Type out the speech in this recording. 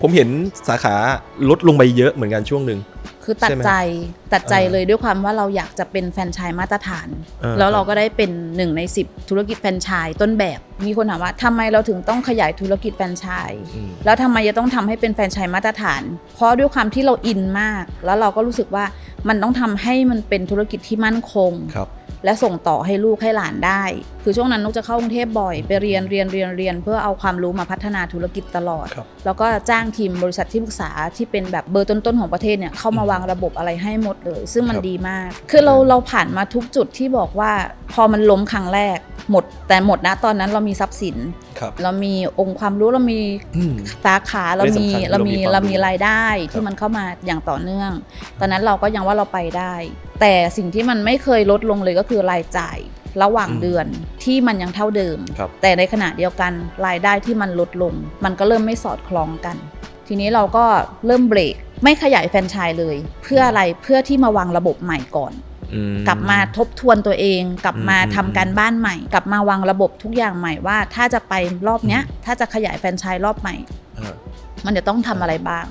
ผมเห็นสาขาลดลงไปเยอะเหมือนกันช่วงหนึ่ง คือตัดใช่ไหมใจตัดใจเออเลยด้วยความว่าเราอยากจะเป็นแฟรนไชส์มาตรฐานเออแล้วเราก็ได้เป็นหนึ่งใน 10 ธุรกิจแฟรนไชส์ต้นแบบ มีคนถามว่าทำไมเราถึงต้องขยายธุรกิจแฟรนไชส์อืมแล้วทำไมจะต้องทำให้เป็นแฟรนไชส์มาตรฐาน เพราะด้วยความที่เราอินมาก แล้วเราก็รู้สึกว่ามันต้องทำให้มันเป็นธุรกิจที่มั่นคงครับ และส่งต่อให้ลูกให้หลานได้ คือช่วงนั้นนกจะเข้ากรุงเทพบ่อยไปเรียนเรียนเรียนเรียน เพื่อเอาความรู้มาพัฒนาธุรกิจตลอดครับแล้วก็จ้างทีมบริษัทที่ปรึกษาที่เป็นแบบเบอร์ต้นๆของประเทศเนี่ยเข้ามาวางระบบอะไรให้หมดเลย ซึ่งมันครับดีมาก คือเราเราผ่านมาทุกจุดที่บอกว่า พอมันล้มครั้งแรกหมด แต่หมดนะตอนนั้นเรามีทรัพย์สิน ครับ เรามีองค์ความรู้เรามีอืม สาขาเราไม่มีสำคัญเรามีเรามีความเรามีรู้รายได้ครัที่บมันเข้ามาอย่างต่อเนื่อง ตอนนั้นเราก็ยังว่าเราไปได้ แต่สิ่งที่มันไม่เคยลดลงเลยก็คือรายจ่ายระหว่างอืมเดือนที่มันยังเท่าเดิม ครับ แต่ในขณะเดียวกันรายได้ที่มันลดลง มันก็เริ่มไม่สอดคล้องกัน ทีนี้เราก็เริ่มเบรกไม่ขยายแฟรนไชส์เลย เพื่ออะไรเพื่อที่มาวางระบบใหม่ก่อนอื กลับมาทบทวนตัวเอง กลับมาอืมทำการบ้านใหม่ กลับมาวางระบบทุกอย่างใหม่ว่า ถ้าจะไปรอบเนี้ย ถ้าจะขยายแฟรนไชส์รอบใหม่อ่ามันจะต้องทำอะไรบ้าง